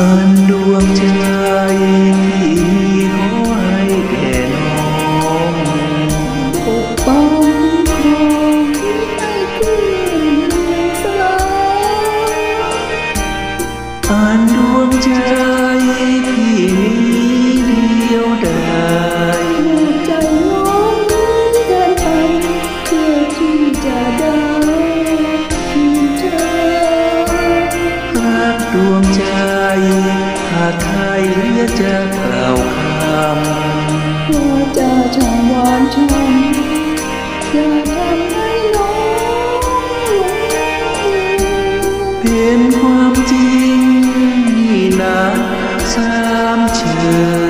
อันดวงใจ จะกล่าวคำว่าจะช่างหวานช่ำอย่าทำให้น้องหลงเป็นความจริงนี่นะสามเชื่อ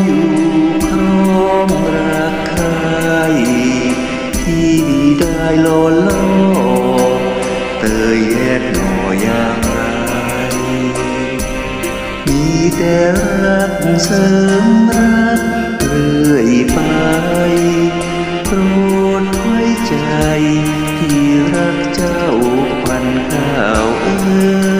เราอยู่ครองรักใครที่ดีได้หล่อล่อเตยแยกหน่ออย่างไรมีแต่รักเสริมรักเรื่อยไปโปรดไว้ใจ ที่รักเจ้าพันข้าวเอ้